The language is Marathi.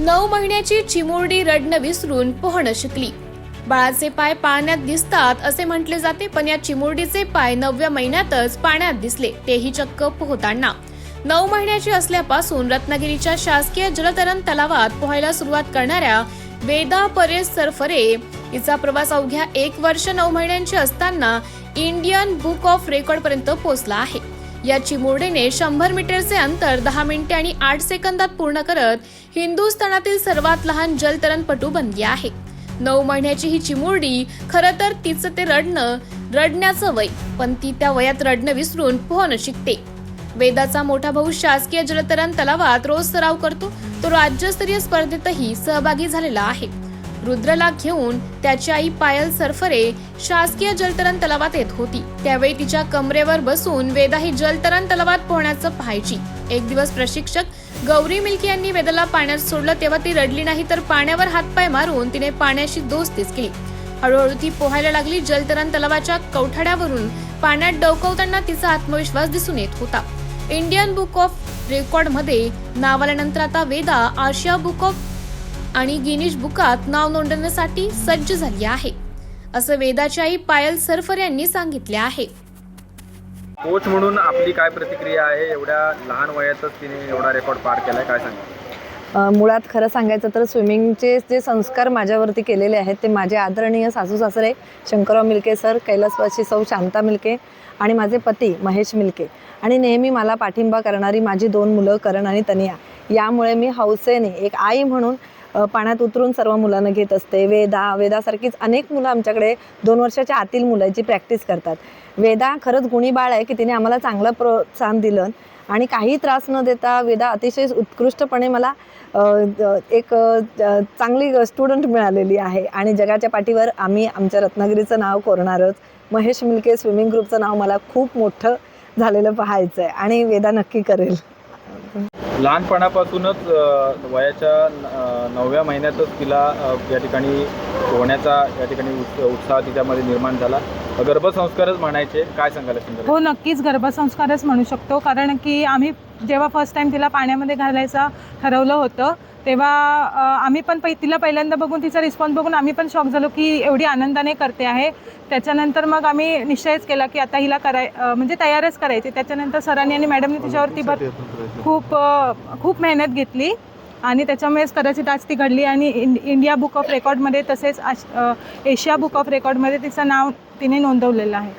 नऊ महिन्याची चिमुरडी रडणं विसरून पोहणं शिकली. बाळाचे पाय पाण्यात दिसतात असे म्हटले जाते पण या चिमुरडीचे पाय नवव्या महिन्यातच पाण्यात दिसले तेही चक्क पोहताना. नऊ महिन्याची असल्यापासून रत्नागिरीच्या शासकीय जलतरण तलावात पोहायला सुरुवात करणाऱ्या वेदा परेश सरफरे हिचा प्रवास अवघ्या एक वर्ष नऊ महिन्यांची असताना इंडियन बुक ऑफ रेकॉर्ड पर्यंत पोहोचला आहे. या चिमुरडीने शंभर मीटरचे अंतर दहा मिनिटे आणि आठ सेकंदात पूर्ण करत हिंदुस्थानातील सर्वात लहान जलतरणपटू बनली आहे. नऊ महिन्याची ही चिमुरडी खरं तर तिचं ते रडणं रडण्याचं वय पण ती त्या वयात रडणं विसरून पोहणं शिकते. वेदाचा मोठा भाऊ शासकीय जलतरण तलावात रोज सराव करतो तो राज्यस्तरीय स्पर्धेतही सहभागी झालेला आहे. रुद्रला घेऊन त्याची आई पायल सरफरे शासकीय जलतरण तलावात येत होती. त्यावेळी तिच्या कमरेवर बसून वेदा ही जलतरण तलावात पोहण्याचं पाहायची. एक दिवस प्रशिक्षक गौरी मिल्की यांनी वेदाला पाण्यात सोडलं तेव्हा ती रडली नाही तर पाण्यावर हातपाय मारून तिने पाण्याशी दोस्तीच केली. हळूहळू ती पोहायला लागली जलतरण तलावाच्या कवठाड्यावरून पाण्यात डवकवताना तिचा आत्मविश्वास दिसून येत होता. इंडियन बुक ऑफ रेकॉर्डमध्ये नाव आल्यानंतर आता वेदा आशिया बुक ऑफ आणि गिनीज बुकात नाव नोंदवण्यासाठी सज्ज झाली आहे. असं वेदाची आई पायल सरफर यांनी सांगितले आहे. कोच म्हणून आपली काय प्रतिक्रिया आहे? एवढ्या लहान वयातच तिने एवढा रेकॉर्ड पार केलाय काय सांगा मुळात खरं सांगायचं तर स्विमिंगचे जे संस्कार माझ्यावरती केलेले आहेत ते माझे आदरणीय सासू सासरे शंकरराव मिल्के सर कैलासवासी सौ शांता मिल्के आणि माझे पती महेश मिल्के. आणि नेहमी मला पाठिंबा करणारी माझी दोन मुलं करण आणि तनिया. यामुळे मी हौसेने एक आई म्हणून पाण्यात उतरून सर्व मुलांना घेत असते. वेदा वेदासारखीच अनेक मुलं आमच्याकडे दोन वर्षाच्या आतील मुलाची प्रॅक्टिस करतात. वेदा खरंच गुणी बाळ आहे की तिने आम्हाला चांगलं प्रोत्साहन दिलं आणि काही त्रास न देता वेदा अतिशय उत्कृष्टपणे मला एक चांगली स्टुडंट मिळालेली आहे. आणि जगाच्या पाठीवर आम्ही आमच्या रत्नागिरीचं नाव कोरणारच. महेश मिल्के स्विमिंग ग्रुपचं नाव मला खूप मोठं झालेलं पाहायचं आहे आणि वेदा नक्की करेल. लहानपणापासूनच वयाच्या नवव्या महिन्यातच तिला या ठिकाणी पोहण्याचा या ठिकाणी उत्साह तिच्यामध्ये निर्माण झाला. गर्भसंस्कारच म्हणायचे. काय सांगायला हो नक्कीच गर्भसंस्कारच म्हणू शकतो. कारण की आम्ही जेव्हा फर्स्ट टाइम तिला पाण्यामध्ये घालायचं ठरवलं होतं तेव्हा आम्ही पण पै तिला पहिल्यांदा बघून तिचा रिस्पॉन्स बघून आम्ही पण शॉक झालो की एवढी आनंदाने करते आहे. त्याच्यानंतर मग आम्ही निश्चयच केला की आता हिला कराय म्हणजे तयारच करायची. त्याच्यानंतर सरांनी आणि मॅडमनी तिच्यावरती भर खूप खूप मेहनत घेतली. आणि त्याच्यामुळेच कदाचित आज ती घडली आणि इंड इंडिया बुक ऑफ रेकॉर्डमध्ये तसेच एशिया बुक ऑफ रेकॉर्डमध्ये तिचं नाव तिने नोंदवलेलं आहे.